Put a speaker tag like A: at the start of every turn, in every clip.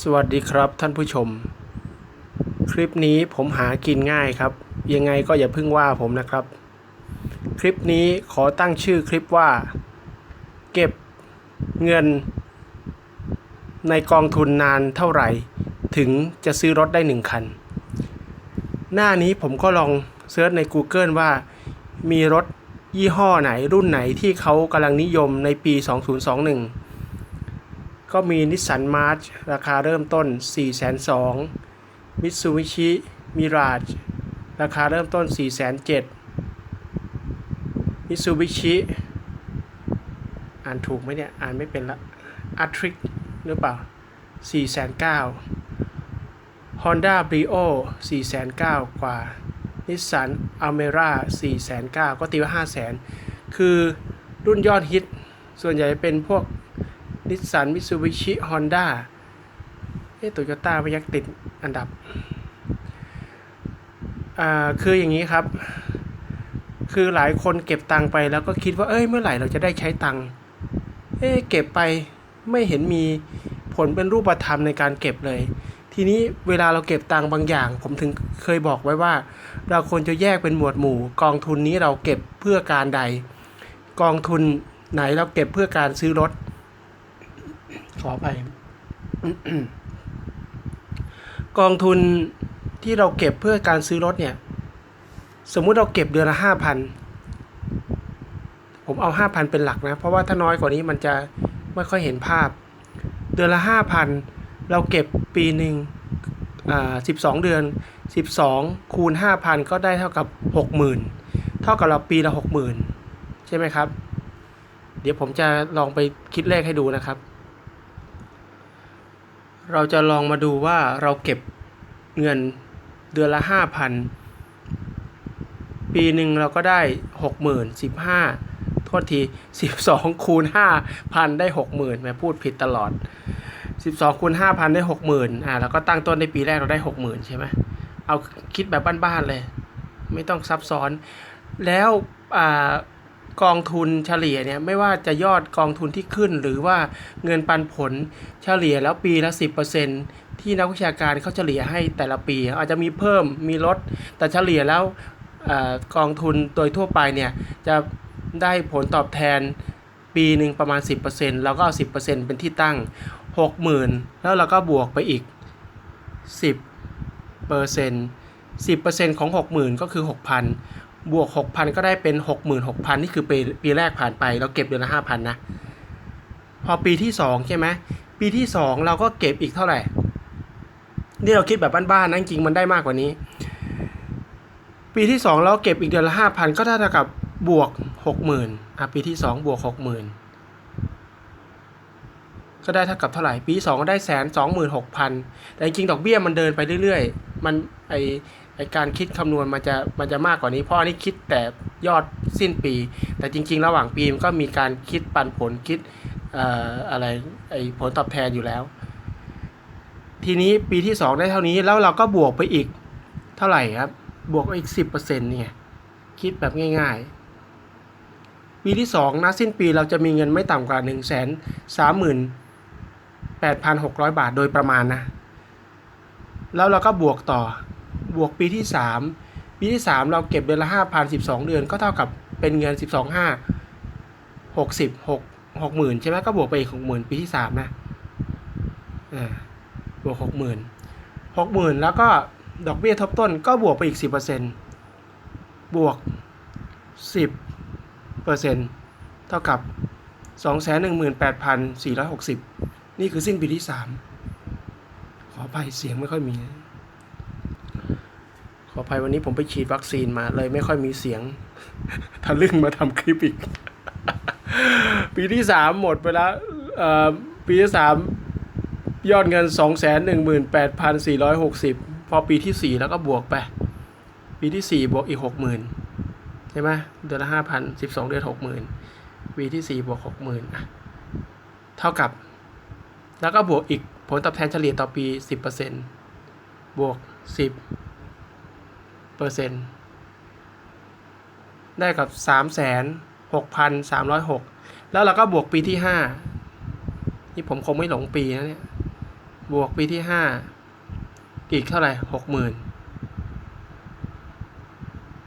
A: สวัสดีครับท่านผู้ชม คลิปนี้ผมหากินง่ายครับ ยังไงก็อย่าเพิ่งว่าผมนะครับ คลิปนี้ขอตั้งชื่อคลิปว่า เก็บเงิน ในกองทุนนานเท่าไหร่ ถึงจะซื้อรถได้หนึ่งคัน หน้านี้ผมก็ลองเซิร์ชใน Google ว่ามีรถยี่ห้อไหนรุ่นไหนที่เขากำลังนิยมในปี 2021 ก็มีนิสสันมาร์ชราคาเริ่มต้น 4 2 0 0 0มิตซูบิชิมิราจราคาเริ่มต้น 4 7 0 0 0มิตซูบิชิอ่านถูกไหมเนี่ย อ่านไม่เป็นละอาทริกหรือเปล่า 4 9 0 0 0 Honda Brio 4 9 0 0 0 กว่านิสสันอเมร่า4 9 0 0 0 ก็ตีว่า 5 0 0 0 0 0 คือรุ่นยอดฮิต ส่วนใหญ่เป็นพวก นิสสันมิตซูบิชิฮอนด้าเอ๊ะโตโยต้าพยักติดอันดับ อ่า คืออย่างนี้ครับ คือหลายคนเก็บตังค์ไปแล้วก็คิดว่า เอ้ย เมื่อไหร่เราจะได้ใช้ตังค์เอ๊ะ เก็บไปไม่เห็นมีผลเป็นรูปธรรมในการเก็บเลย ทีนี้เวลาเราเก็บตังค์บางอย่าง ผมถึงเคยบอกไว้ว่า เราควรจะแยกเป็นหมวดหมู่ กองทุนนี้เราเก็บเพื่อการใด กองทุนไหนเราเก็บเพื่อการซื้อรถ ขอไปกองทุนที่เราเก็บเพื่อการซื้อรถเนี่ย สมมุติเราเก็บเดือนละห้าพันผมเอาห้าพันเป็นหลักนะ เพราะว่าถ้าน้อยกว่านี้มันจะไม่ค่อยเห็นภาพ เดือนละห้าพันเราเก็บปีหนึ่งอ่าสิบสองเดือนสิบสองคูณห้าพันก็ได้เท่ากับหกหมื่นเท่ากับเราปีละหกหมื่นใช่ไหมครับ เดี๋ยวผมจะลองไปคิดเลขให้ดูนะครับ เราจะลองมาดูว่าเราเก็บเงินเดือนละห้าพันปีหนึ่งเราก็ได้หกหมื่นสิบห้าโทษทีสิบสองคูณห้าพันได้หกหมื่นแม่พูดผิดตลอดสิบสองคูณห้าพันได้หกหมื่นอ่าแล้วก็ตั้งต้นในปีแรกเราได้หกหมื่นใช่ไหมเอาคิดแบบบ้านๆเลย ไม่ต้องซับซ้อนแล้วอ่า กองทุนเฉลี่ยเนี่ยไม่ว่าจะยอดกองทุนที่ขึ้น หรือว่าเงินปันผลเฉลี่ยแล้วปีละ 10%ที่นักวิชาการเขาเฉลี่ยให้แต่ละปี อาจจะมีเพิ่มมีลด แต่เฉลี่ยแล้วอกองทุนโดยทั่วไปเนี่ยจะได้ผลตอบแทนปีหนึ่งประมาณ 10%เราก็เอา 10%เป็นที่ตั้ง 60,000 แล้วเราก็บวกไปอีก 10เปอร์เซนต์10%ของ 60,000 ก็คือ 6,000 บวก 6,000 ก็ได้เป็น 66,000 นี่คือปีปีแรกผ่านไป เราเก็บเดือนละ5,000 นะ พอปีที่ 2 ใช่ไหม ปีที่ 2 เราก็เก็บอีกเท่าไหร่ นี่เราคิดแบบบ้านๆนะจริงๆมันได้มากกว่านี้ ปีที่ 2 เราเก็บอีกเดือนละ 5,000 ก็เท่ากับบวก 60,000อะปีที่ 2 บวก 60,000 ก็ได้เท่ากับเท่าไหร่ ปีที่สองก็ได้แสนสองหมื่นหกพันแต่จริงๆดอกเบี้ยมันเดินไปเรื่อยๆ มันไอ ไอการคิดคำนวณมันจะมันจะมากกว่านี้ เพราะอันนี้คิดแต่ยอดสิ้นปี แต่จริง ๆ ระหว่างปีมันก็มีการคิดปันผลคิดออะไรไอผลตอบแทนอยู่แล้ว ทีนี้ปีที่สองได้เท่านี้แล้วเราก็บวกไปอีกเท่าไหร่ครับ บวกไปอีกสิบเปอร์เซ็นต์เนี่ยคิดแบบง่ายๆ ปีที่สองนะสิ้นปีเราจะมีเงินไม่ต่ำกว่าหนึ่งแสนสามหมื่น8,600 บาทโดยประมาณนะ แล้วเราก็บวกต่อ บวกปีที่ 3 ปีที่ 3 เราเก็บเดือนละ5,000 12 เดือน ก็เท่ากับเป็นเงิน 12 5 60 6 60,000 ใช่ไหมก็บวกไปอีก60,000 ปีที่ 3 นะบวก 60,000 60,000 แล้วก็ดอกเบี้ยทบต้นก็บวกไปอีก 10%บวก 10%เท่ากับ 218,460 นี่คือสิ้นปีที่สามขออภัยเสียงไม่ค่อยมี ขออภัยวันนี้ผมไปฉีดวัคซีนมาเลยไม่ค่อยมีเสียงทะลึ่งมาทำคลิปอีก ปีที่สามหมดไปแล้วปีที่สามยอดเงินสองแสนหนึ่งหมื่นแปดพันสี่ร้อยหกสิบพอปีที่สี่แล้วก็บวกไป ปีที่สี่บวกอีกหกหมื่นใช่ไหมเดือนละห้าพันสิบสองเดือนหกหมื่นปีที่สี่บวกหกหมื่นเท่ากับ แล้วก็บวกอีกผลตอบแทนเฉลี่ยต่อปี 10%บวก 10 เปอร์เซ็นต์ได้กับ 36,306 แล้วเราก็บวกปีที่ 5 นี่ผมคงไม่หลงปีนะเนี่ย บวกปีที่ห้าอีกเท่าไหร่หกหมื่น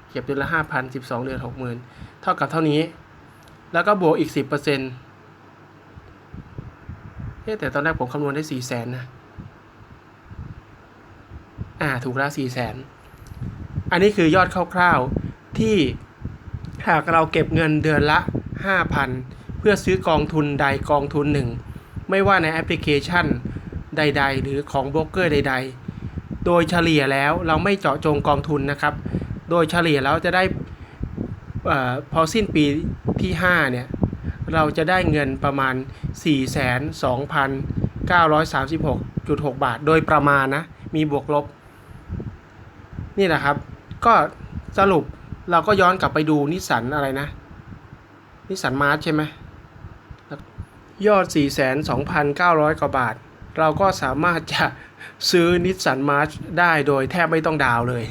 A: เก็บเดือนละห้าพันสิบสองเดือนหกหมื่นเท่ากับเท่านี้ แล้วก็บวกอีกสิบเปอร์เซ็นต์เอ๊ะแต่ตอนแรกผมคำนวณได้สี่แสนนะ อ่า ถูกแล้วสี่แสน อันนี้คือยอดคร่าวๆ ที่หากเราเก็บเงินเดือนละ 5,000 เพื่อซื้อกองทุนใดกองทุนหนึ่ง ไม่ว่าในแอปพลิเคชันใด ๆ หรือของโบรกเกอร์ใด ๆ โดยเฉลี่ยแล้วเราไม่เจาะจงกองทุนนะครับ โดยเฉลี่ยแล้วจะได้ออพอสิ้นปีที่ 5 เนี่ย เราจะได้เงินประมาณ 4,2,936.6 บาท โดยประมาณนะ มีบวกลบ นี่แหละครับ ก็สรุปเราก็ย้อนกลับไปดูนิสสันอะไรนะ นิสสันมาร์ชใช่ไหมยอด 42,900 กว่าบาท เราก็สามารถจะซื้อนิสสันมาร์ชได้โดยแทบไม่ต้องดาวเลย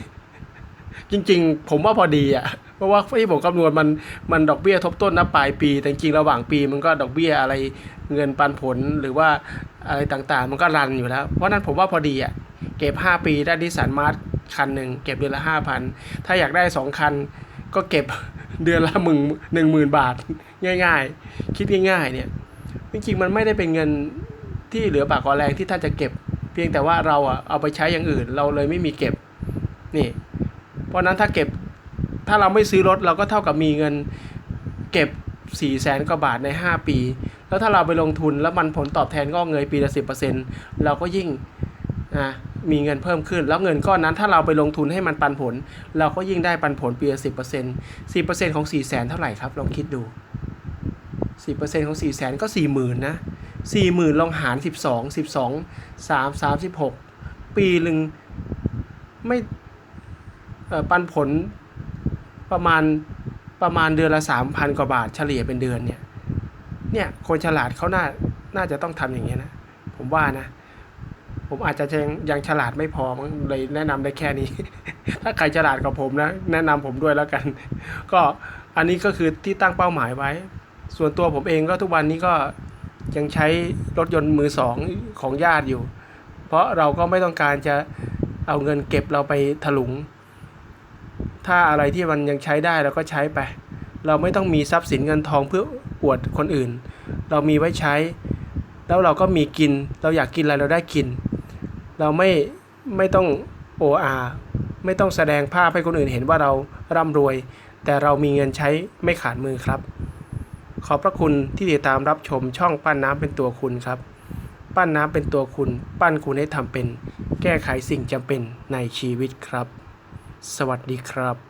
A: จริงๆ ผมว่าพอดีอะ เพราะว่าที่ผมคำนวณมันมันดอกเบี้ยทบต้นนะปลายปี แต่จริงระหว่างปีมันก็ดอกเบี้ยอะไรเงินปันผลหรือว่าอะไรต่างๆ มันก็รันอยู่แล้ว เพราะนั้นผมว่าพอดีอะ เก็บ 5 ปีได้นิสสันมาร์ช คันหนึ่งเก็บเดือนละ5,000ถ้าอยากได้2คันก็เก็บเดือนละหมื่นหนึ่งหมื่นบาทง่าย ๆ คิดง่าย ๆ เนี่ยจริงๆมันไม่ได้เป็นเงินที่เหลือปากกอแรงที่ท่านจะเก็บ เพียงแต่ว่าเราอะเอาไปใช้อย่างอื่น เราเลยไม่มีเก็บนี่เพราะนั้นถ้าเก็บถ้าเราไม่ซื้อรถเราก็เท่ากับมีเงินเก็บ4ี่แสนกว่าบาทใน 5 ปี แล้วถ้าเราไปลงทุนแล้วมันผลตอบแทนงอกเงยปีละสิเราก็ยิ่งอะ มีเงินเพิ่มขึ้น แล้วเงินก้อนนั้นถ้าเราไปลงทุนให้มันปันผล เราก็ยิ่งได้ปันผลปีละสิบเปอร์เซ็นต์สิบเปอร์เซ็นต์ของสี่แสนเท่าไหร่ครับลองคิดดูสิบเปอร์เซ็นต์ของสี่แสนก็สี่หมื่นนะสี่หมื่นลองหารสิบสองสิบสองสามสามสิบหกปีหนึ่งไม่ปันผลประมาณประมาณเดือนละสามพันกว่าบาทเฉลี่ยเป็นเดือนเนี่ยเนี่ยคนฉลาดเขาน่าน่าจะต้องทำอย่างเงี้ยนะ ผมว่านะ ผมอาจจะยังฉลาดไม่พอมั้งเลยแนะนำได้แค่นี้ ถ้าใครฉลาดกว่าผมนะ แนะนำผมด้วยแล้วกัน ก็อันนี้ก็คือที่ตั้งเป้าหมายไว้ ส่วนตัวผมเองก็ทุกวันนี้ก็ยังใช้รถยนต์มือสองของญาติอยู่ เพราะเราก็ไม่ต้องการจะเอาเงินเก็บเราไปถลุง ถ้าอะไรที่มันยังใช้ได้เราก็ใช้ไป เราไม่ต้องมีทรัพย์สินเงินทองเพื่ออวดคนอื่น เรามีไว้ใช้ แล้วเราก็มีกิน เราอยากกินอะไรเราได้กิน เราไม่ไม่ต้องโออาไม่ต้องแสดงภาพให้คนอื่นเห็นว่าเราร่ำรวย แต่เรามีเงินใช้ไม่ขาดมือครับ ขอบพระคุณที่ติดตามรับชมช่องปั้นน้ำเป็นตัวคุณครับ ปั้นน้ำเป็นตัวคุณ ปั้นคุณให้ทำเป็น แก้ไขสิ่งจำเป็นในชีวิตครับ สวัสดีครับ